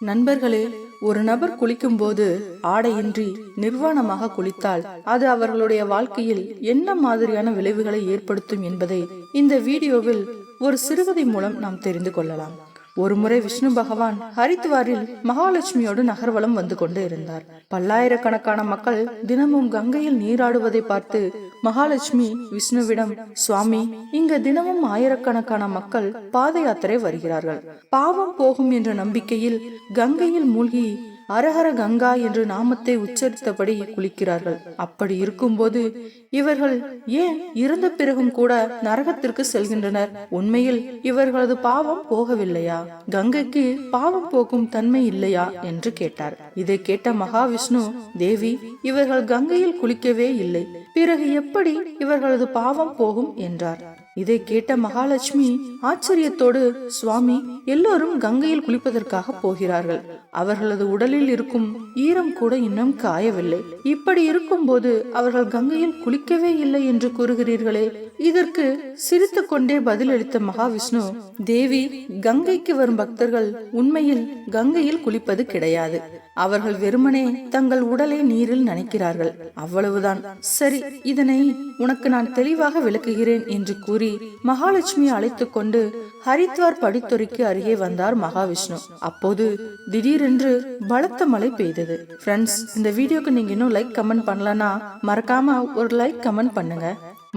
நண்பர்களே ஒரு நபர் குளிக்கும்போது ஆடையின்றி நிர்வாணமாக குளித்தால் அது அவர்களுடைய வாழ்க்கையில் என்ன மாதிரியான விளைவுகளை ஏற்படுத்தும் என்பதை இந்த வீடியோவில் ஒரு சிறுகதை மூலம் நாம் தெரிந்து கொள்ளலாம். ஒருமுறை விஷ்ணு பகவான் ஹரித்வாரில் மகாலட்சுமியோடு நகர்வலம் வந்து கொண்டு இருந்தார். பல்லாயிரக்கணக்கான மக்கள் தினமும் கங்கையில் நீராடுவதை பார்த்து மகாலட்சுமி விஷ்ணுவிடம் சுவாமி இங்கு தினமும் ஆயிரக்கணக்கான மக்கள் பாத யாத்திரை வருகிறார்கள். பாவம் போகும் என்ற நம்பிக்கையில் கங்கையில் மூழ்கி அரஹர கங்கா என்று நாமத்தை உச்சரித்தபடி குளிக்கிறார்கள். அப்படி இருக்கும்போது இவர்கள் ஏன் இறந்த பிறகும் கூட நரகத்திற்கு செல்கின்றனர்? உண்மையில் இவர்களது பாவம் போகவில்லையா? கங்கைக்கு பாவம் போக்கும் தன்மை இல்லையா? என்று கேட்டார். இதை கேட்ட மகாவிஷ்ணு தேவி இவர்கள் கங்கையில் குளிக்கவே இல்லை. பிறகு எப்படி இவர்களது பாவம் போகும்? என்றார். இதை கேட்ட மகாலட்சுமி ஆச்சரியத்தோடு சுவாமி எல்லோரும் கங்கையில் குளிப்பதற்காக போகிறார்கள். அவர்களது உடலில் இருக்கும் ஈரம் கூட இன்னும் காயவில்லை. இப்படி இருக்கும்போது அவர்கள் கங்கையில் குளிக்கவே இல்லை என்று கூறுகிறீர்களே. இதற்கு சிரித்து கொண்டே பதிலளித்த மகாவிஷ்ணு தேவி கங்கைக்கு வரும் பக்தர்கள் உண்மையில் கங்கையில் குளிப்பது கிடையாது. அவர்கள் வெறுமனே தங்கள் உடலை நீரில் நனைக்கிறார்கள். அவ்வளவுதான். சரி இதனை உனக்கு நான் தெளிவாக விளக்குகிறேன் என்று கூறி மகாலட்சுமி அழைத்து கொண்டு ஹரித்வார் படித்துறைக்கு அருகே வந்தார் மகாவிஷ்ணு. அப்போது திடீரென்று பலத்த மழை பெய்தது. ஃப்ரெண்ட்ஸ் இந்த வீடியோக்கு நீங்க இன்னும் லைக் கமெண்ட் பண்ணலனா மறக்காம ஒரு லைக் கமெண்ட் பண்ணுங்க.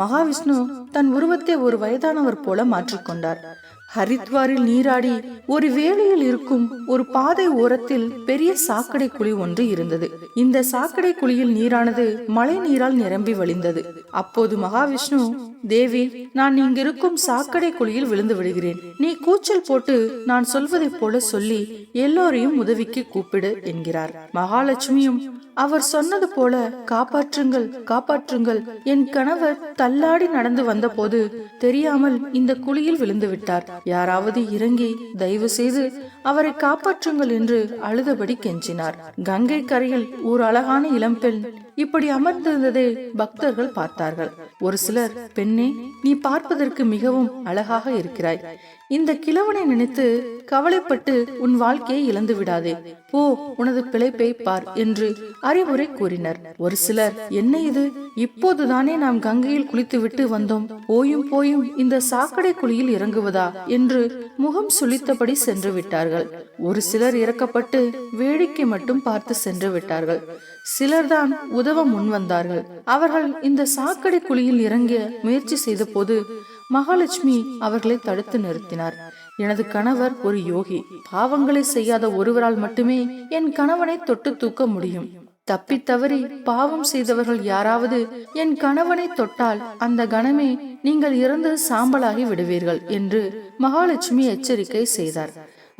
மகாவிஷ்ணு தன் உருவத்தை ஒரு வயதானவர் போல மாற்றிக்கொண்டார் ஹரித்வாரில் நீராடி ஒரு வேலையில் இருக்கும் ஒரு பாதை ஓரத்தில் பெரிய சாக்கடை குழி ஒன்று இருந்தது. இந்த சாக்கடை குழியில் நீரானது மழை நீரால் நிரம்பி வழிந்தது. அப்போது மகாவிஷ்ணு தேவி நான் இங்கிருக்கும் சாக்கடை குழியில் விழுந்து விடுகிறேன். நீ கூச்சல் போட்டு நான் சொல்வதைப் போல சொல்லி எல்லோரையும் உதவிக்கு கூப்பிடு என்கிறார். மகாலட்சுமியும் அவர் சொன்னது போல காப்பாற்றுங்கள் காப்பாற்றுங்கள். என் கணவர் தள்ளாடி நடந்து வந்தபோது தெரியாமல் இந்த குழியில் விழுந்து விட்டார். யாராவது இறங்கி தயவு செய்து அவரை காப்பாற்றுங்கள் என்று அழுதபடி கெஞ்சினார். கங்கை கரையில் ஒரு அழகான இளம்பெண் இப்படி அமர்ந்திருந்ததை பக்தர்கள் பார்த்தார்கள். ஒரு சிலர் பெண்ணே நீ பார்ப்பதற்கு மிகவும் அழகாக இருக்கிறாய். இந்த கிழவனை நினைத்து கவலைப்பட்டு உன் வாழ்க்கையை இழந்து விடாதே. போ உனது பிழைப்பை பார் என்று அறிவுரை கூறினர். ஒரு சிலர் என்ன இது? இப்போதுதானே நாம் கங்கையில் குளித்துவிட்டு வந்தோம். போயும் போயும் இந்த சாக்கடை குழியில் இறங்குவதா? என்று முகம் சுளித்தபடி சென்று விட்டார் விட்டார்கள். ஒரு சிலர் இறக்கப்பட்டு வேடிக்கை மட்டும் பார்த்து சென்று விட்டார்கள். சிலர்தான் உதவ முன் வந்தார்கள். அவர்கள் இந்த சாக்கடை குழியில் இறங்க முயற்சி செய்த போது மகாலட்சுமி அவர்களை தடுத்து நிறுத்தினார். எனது கணவர் ஒரு யோகி. பாவங்களை செய்யாத ஒருவரால் மட்டுமே என் கணவனை தொட்டு தூக்க முடியும். தப்பி தவறி பாவம் செய்தவர்கள் யாராவது என் கணவனை தொட்டால் அந்த கணமே நீங்கள் இறந்து சாம்பலாகி விடுவீர்கள் என்று மகாலட்சுமி எச்சரிக்கை செய்தார்.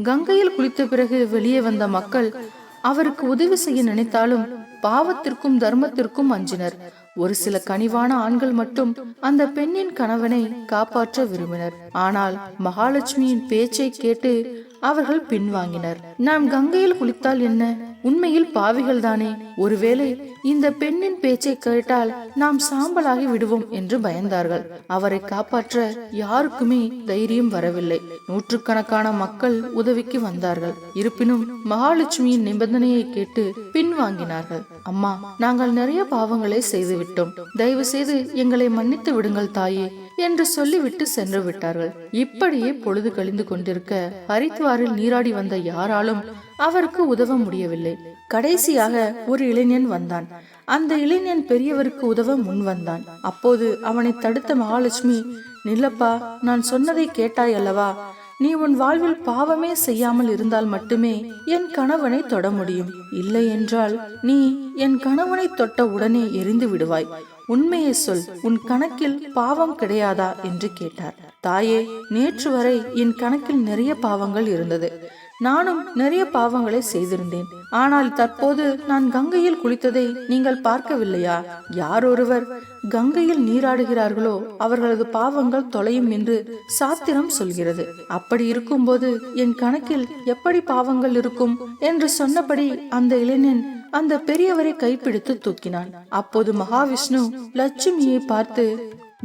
கங்கையில் குளித்த பிறகு வெளியே வந்த மக்கள் அவருக்கு உதவி செய்ய நினைத்தாலும் பாவத்திற்கும் தர்மத்திற்கும் அஞ்சினர். ஒரு சில கனிவான ஆண்கள் மட்டும் அந்த பெண்ணின் கணவனை காப்பாற்ற விரும்பினர். ஆனால் மகாலட்சுமியின் பேச்சை கேட்டு அவர்கள் பின்வாங்கினர். நாம் கங்கையில் குளித்தால் என்ன? உண்மையில் பாவிகள் தானே ஒருவேளை இந்த பெண்ணின் பேச்சை கேட்டால் நாம் சாம்பலாகி விடுவோம் என்று பயந்தார்கள். அவரை காப்பாற்ற யாருக்குமே தைரியம் வரவில்லை. நூற்றுக்கணக்கான மக்கள் உதவிக்கு வந்தார்கள். இருப்பினும் மகாலட்சுமியின் நிபந்தனையை கேட்டு பின்வாங்கினார்கள். அம்மா நாங்கள் நிறைய பாவங்களை செய்துவிட்டோம். தயவு செய்து எங்களை மன்னித்து விடுங்கள் தாயே. என்று சொல்லிவிட்டு சென்று விட்டார்கள். இப்படியே பொழுது கழிந்து கொண்டிருக்க ஹரித்வாரில் நீராடி வந்த யாராலும் அவருக்கு உதவ முடியவில்லை. கடைசியாக ஒரு இளைஞன் வந்தான். அந்த இளைஞன் பெரியவருக்கு உதவ முன் வந்தான். அப்போது அவனை தடுத்த மகாலட்சுமி நில்லப்பா நான் சொன்னதை கேட்டாய் அல்லவா? நீ உன் வாழ்வில் பாவமே செய்யாமல் இருந்தால் மட்டுமே என் கணவனை தொட முடியும். இல்லை என்றால் நீ என் கணவனை தொட்ட உடனே எரிந்து விடுவாய். உண்மையை சொல் உன் கணக்கில் பாவம் கிடையாதா? என்று கேட்டார். தாயே நேற்று வரை என் கணக்கில் நிறைய பாவங்கள் இருந்தது. நானும் நிறைய பாவங்களை செய்திருந்தேன். ஆனால் தற்போது நான் கங்கையில் குளித்ததை நீங்கள் பார்க்கவில்லையா? யார் ஒருவர் கங்கையில் நீராடுகிறார்களோ அவர்களது பாவங்கள் தொலையும் என்று சாத்திரம் சொல்கிறது. அப்படி இருக்கும்போது என் கணக்கில் எப்படி பாவங்கள் இருக்கும் என்று சொன்னபடி அந்த இளைஞன் அந்த பெரியவரை கைப்பிடித்து தூக்கினான். அப்போது மகாவிஷ்ணு லட்சுமியை பார்த்து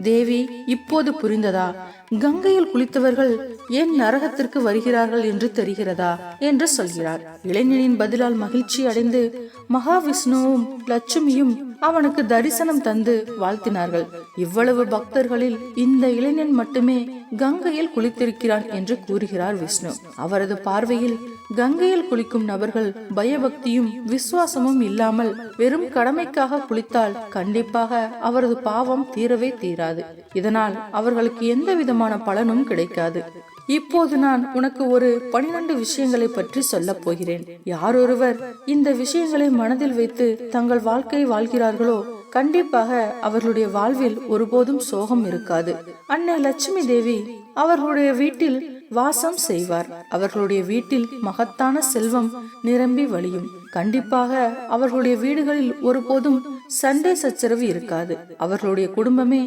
தேவி இப்போது புரிந்ததா? கங்கையில் குளித்தவர்கள் ஏன் நரகத்திற்கு வருகிறார்கள் என்று தெரிகிறதா? என்று சொல்கிறார். இளைஞனின் பதிலால் மகிழ்ச்சி அடைந்து மகாவிஷ்ணுவும் லட்சுமியும் அவனுக்கு தரிசனம் தந்து வாழ்த்தினார்கள். இவ்வளவு பக்தர்களில் இந்த இளைஞன் மட்டுமே கங்கையில் குளித்திருக்கிறான் என்று கூறுகிறார் விஷ்ணு. அவரது பார்வையில் கங்கையில் குளிக்கும் நபர்கள் பயபக்தியும் விசுவாசமும் இல்லாமல் வெறும் கடமைக்காக குளித்தால் கண்டிப்பாக அவரது பாவம் தீரவே தீராது. இதனால் அவர்களுக்கு எந்த விதமான பலனும் கிடைக்காது. இப்போது நான் உனக்கு ஒரு பனிரெண்டு விஷயங்களை பற்றி சொல்லப் போகிறேன். யாரொருவர் இந்த விஷயங்களை மனதில் வைத்து தங்கள் வாழ்க்கையை வாழ்கிறார்களோ கண்டிப்பாக அவர்களுடைய வாழ்வில் ஒருபோதும் சோகம் இருக்காது. அன்னை லட்சுமி தேவி அவர்களுடைய வீட்டில் வாசம் செய்வார். அவர்களுடைய வீட்டில் மகத்தான செல்வம் நிரம்பி வழியும். கண்டிப்பாக அவர்களுடைய வீடுகளில் ஒருபோதும் சண்டை சச்சரவு இருக்காது. அவர்களுடைய குடும்பமே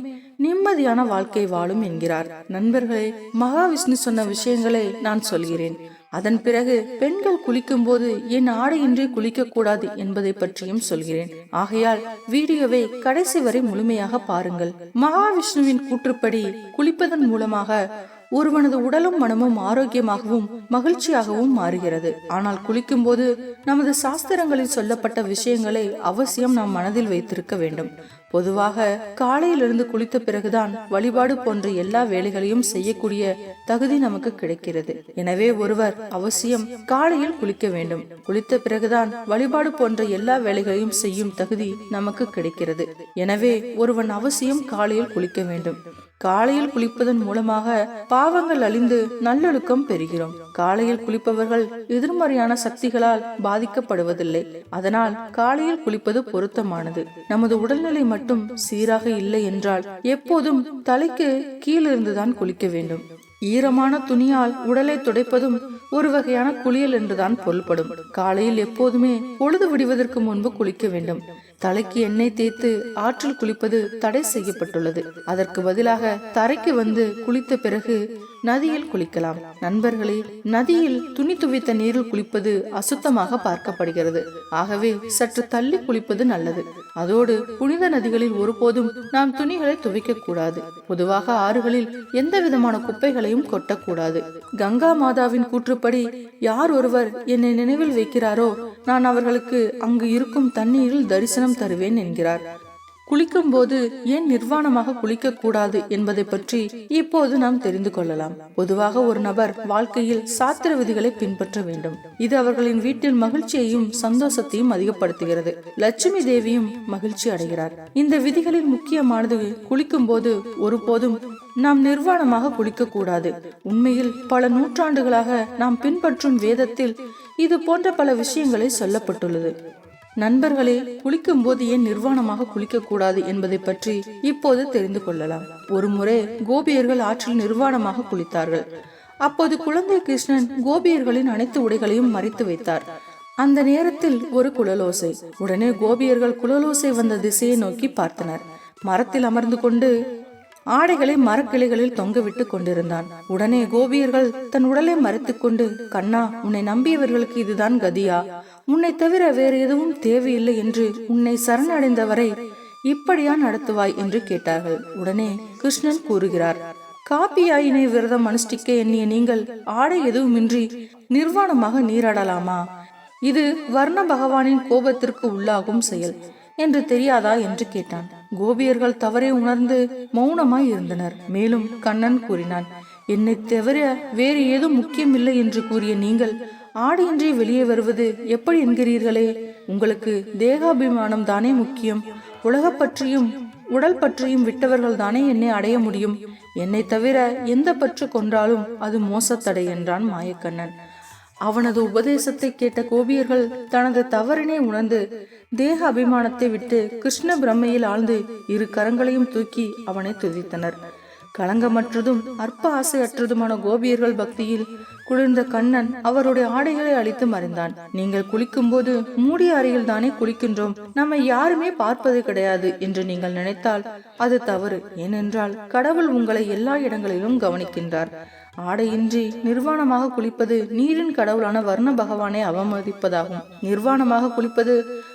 நிம்மதியான வாழ்க்கை வாழும் என்கிறார். நண்பர்களே மகாவிஷ்ணு சொன்ன விஷயங்களை நான் சொல்கிறேன். அதன் பிறகு பெண்கள் குளிக்கும் போது என் ஆடையின்றி குளிக்கக்கூடாது என்பதை பற்றியும் சொல்கிறேன். ஆகையால் வீடியோவை கடைசி வரை முழுமையாக பாருங்கள். மகாவிஷ்ணுவின் கூற்றுப்படி குளிப்பதன் மூலமாக ஒருவனது உடலும் மனமும் ஆரோக்கியமாகவும் மகிழ்ச்சியாகவும் மாறுகிறது. ஆனால் குளிக்கும் போது நமது சாஸ்திரங்களில் சொல்லப்பட்ட விஷயங்களை அவசியம் நாம் மனதில் வைத்திருக்க வேண்டும். பொதுவாக காலையிலிருந்து குளித்த பிறகுதான் வழிபாடு போன்ற எல்லா வேலைகளையும் செய்யக்கூடிய தகுதி நமக்கு கிடைக்கிறது. எனவே ஒருவர் அவசியம் காலையில் குளிக்க வேண்டும். குளித்த பிறகுதான் வழிபாடு போன்ற எல்லா வேலைகளையும் செய்யும் தகுதி நமக்கு கிடைக்கிறது. எனவே ஒருவன் அவசியம் காலையில் குளிக்க வேண்டும். காலையில் குளிப்பதன் மூலமாக பாவங்கள் அழிந்து நல்லொழுக்கம் பெறுகிறோம். காலையில் குளிப்பவர்கள் எதிர்மறையான சக்திகளால் பாதிக்கப்படுவதில்லை. அதனால் காலையில் குளிப்பது பொருத்தமானது. நமது உடல்நிலை மட்டும் சீராக இல்லை என்றால் எப்போதும் தலைக்கு கீழிருந்துதான் குளிக்க வேண்டும். ஈரமான துணியால் உடலை துடைப்பதும் ஒரு வகையான குளியல் என்றுதான் பொருள்படும். காலையில் எப்போதுமே பொழுது விடுவதற்கு முன்பு குளிக்க வேண்டும். தலைக்கு எண்ணெய் தேய்த்து ஆற்றில் குளிப்பது தடை செய்யப்பட்டுள்ளது. அதற்கு பதிலாக தரைக்கு வந்து குளித்த பிறகு நதியில் குளிக்கலாம். நண்பர்களே நதியில் துணி துவைத்த நீரில் குளிப்பது அசுத்தமாக பார்க்கப்படுகிறது. ஆகவே சற்று தள்ளி குளிப்பது நல்லது. அதோடு புனித நதிகளில் ஒருபோதும் நாம் துணிகளை துவைக்க கூடாது. பொதுவாக ஆறுகளில் எந்த விதமான குப்பைகளையும் கொட்டக்கூடாது. கங்கா மாதாவின் கூற்றுப்படி யார் ஒருவர் என்னை நினைவில் வைக்கிறாரோ நான் அவர்களுக்கு அங்கு இருக்கும் தண்ணீரில் தரிசனம் தருவேன் என்கிறார். குளிக்கும் போது ஏன் நிர்வாணமாக குளிக்க கூடாது என்பதை பற்றி இப்போது நாம் தெரிந்து கொள்ளலாம். பொதுவாக ஒரு நபர் வாழ்க்கையில் சாத்திர விதிகளை பின்பற்ற வேண்டும். இது அவர்களின் வீட்டில் மகிழ்ச்சியையும் சந்தோஷத்தையும் அதிகப்படுத்துகிறது. லட்சுமி தேவியும் மகிழ்ச்சி அடைகிறார். இந்த விதிகளில் முக்கியமானது குளிக்கும் போது ஒருபோதும் நாம் நிர்வாணமாக குளிக்க கூடாது உண்மையில் பல நூற்றாண்டுகளாக நாம் பின்பற்றும் வேதத்தில் இது போன்ற பல விஷயங்களை சொல்லப்பட்டுள்ளது. நண்பர்களே குளிக்கும் போது ஏன் நிர்வாணமாக குளிக்க கூடாது என்பதை பற்றி இப்போது தெரிந்து கொள்ளலாம். ஒரு முறை கோபியர்கள் ஆற்றில் நிர்வாணமாக குளித்தார்கள். அப்போது குழந்தை கிருஷ்ணன் கோபியர்களின் அனைத்து உடைகளையும் மறைத்து வைத்தார். அந்த நேரத்தில் ஒரு குழலோசை. உடனே கோபியர்கள் குழலோசை வந்த திசையை நோக்கி பார்த்தனர். மரத்தில் அமர்ந்து கொண்டு ஆடைகளை மரக்கிளைகளில் தொங்கவிட்டு கொண்டிருந்தான். உடனே கோபியர்கள் தன் உடலை மறைத்துக் கொண்டு கண்ணா உன்னை நம்பியவர்களுக்கு இதுதான் கதியா? உன்னை தவிர வேறு எதுவும் தேவையில்லை என்று உன்னை சரணடைந்தவரை இப்படியா நடத்துவாய்? என்று கேட்டார்கள். உடனே கிருஷ்ணன் கூறுகிறார் காப்பியாயினை விரதம் அனுஷ்டிக்க எண்ணிய நீங்கள் ஆடை எதுவுமின்றி நிர்வாணமாக நீராடலாமா? இது வர்ண பகவானின் கோபத்திற்கு உள்ளாகும் செயல் என்று தெரியாதா? என்று கேட்டான். கோபியர்கள் தவறை உணர்ந்து மௌனமாய் இருந்தனர். மேலும் கண்ணன் கூறினான் என்னை தவிர வேறு ஏதும் முக்கியமில்லை என்று கூறிய நீங்கள் ஆடையின்றி வெளியே வருவது எப்படி என்கிறீர்களே? உங்களுக்கு தேகாபிமானம் தானே முக்கியம். உலக பற்றியும் உடல் பற்றியும் விட்டவர்கள் தானே என்னை அடைய முடியும். என்னை தவிர எந்த பற்று கொன்றாலும் அது மோசத்தடை என்றான் மாயக்கண்ணன். அவனது உபதேசத்தை கேட்ட கோபியர்கள் தனது தவறினை உணர்ந்து தேக அபிமானத்தை விட்டு கிருஷ்ண பிரம்மையில் ஆழ்ந்து இரு கரங்களையும் தூக்கி அவனை துதித்தனர். களங்கமற்றதும் அற்ப ஆசையற்றதுமான கோபியர்கள் பக்தியில் குளிர்ந்த கண்ணன் அவருடைய ஆடைகளை அழித்து மறைந்தான். நீங்கள் குளிக்கும்போது மூடிய அறையில் தானே குளிக்கின்றோம். நம்மை யாருமே பார்ப்பது கிடையாது என்று நீங்கள் நினைத்தால் அது தவறு. ஏனென்றால் கடவுள் உங்களை எல்லா இடங்களிலும் கவனிக்கின்றார். ஆடையின்றி நிர்வாணமாக குளிப்பது நீரின் கடவுளான வர்ண பகவானை அவமதிப்பதாகும். நிர்வாணமாக குளிப்பது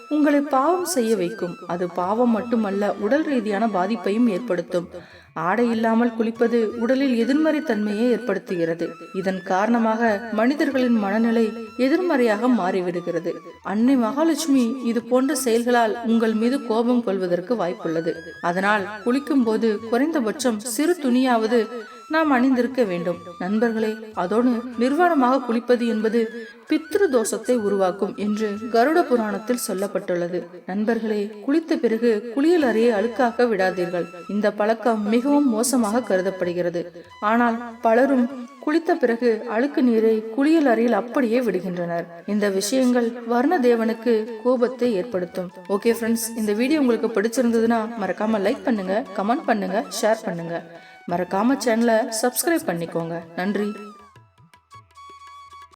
உங்களை பாவம் செய்ய வைக்கும். அது பாவம் மட்டுமல்ல உடல் ரீதியான பாதிப்பையும் ஏற்படுத்தும். ஆடை இல்லாமல் குளிப்பது உடலில் எதிர்மறை தன்மையை ஏற்படுத்துகிறது. இதன் காரணமாக மனிதர்களின் மனநிலை எதிர்மறையாக மாறிவிடுகிறது. அன்னை மகாலட்சுமி இது போன்ற செயல்களால் உங்கள் மீது கோபம் கொள்வதற்கு வாய்ப்புள்ளது. அதனால் குளிக்கும் போது குறைந்தபட்சம் சிறு துணியாவது நாம் அணிந்திருக்க வேண்டும். நண்பர்களே அதோடு நிர்வாணமாக குளிப்பது என்பது பித்ரு தோஷத்தை உருவாக்கும் என்று கருட புராணத்தில் சொல்லப்பட்டுள்ளது. நண்பர்களே குளித்த பிறகு குளியல் அறையை அழுக்காக்க விடாதீர்கள். இந்த பழக்கம் மிகவும் மோசமாக கருதப்படுகிறது. ஆனால் பலரும் குளித்த பிறகு அழுக்கு நீரை குளியல் அறையில் அப்படியே விடுகின்றனர். இந்த விஷயங்கள் வர்ண தேவனுக்கு கோபத்தை ஏற்படுத்தும். ஓகே ஃப்ரெண்ட்ஸ் இந்த வீடியோ உங்களுக்கு பிடிச்சிருந்ததுன்னா மறக்காம லைக் பண்ணுங்க கமெண்ட் பண்ணுங்க ஷேர் பண்ணுங்க. மறக்காம சேனலை சப்ஸ்கிரைப் பண்ணிக்கோங்க. நன்றி.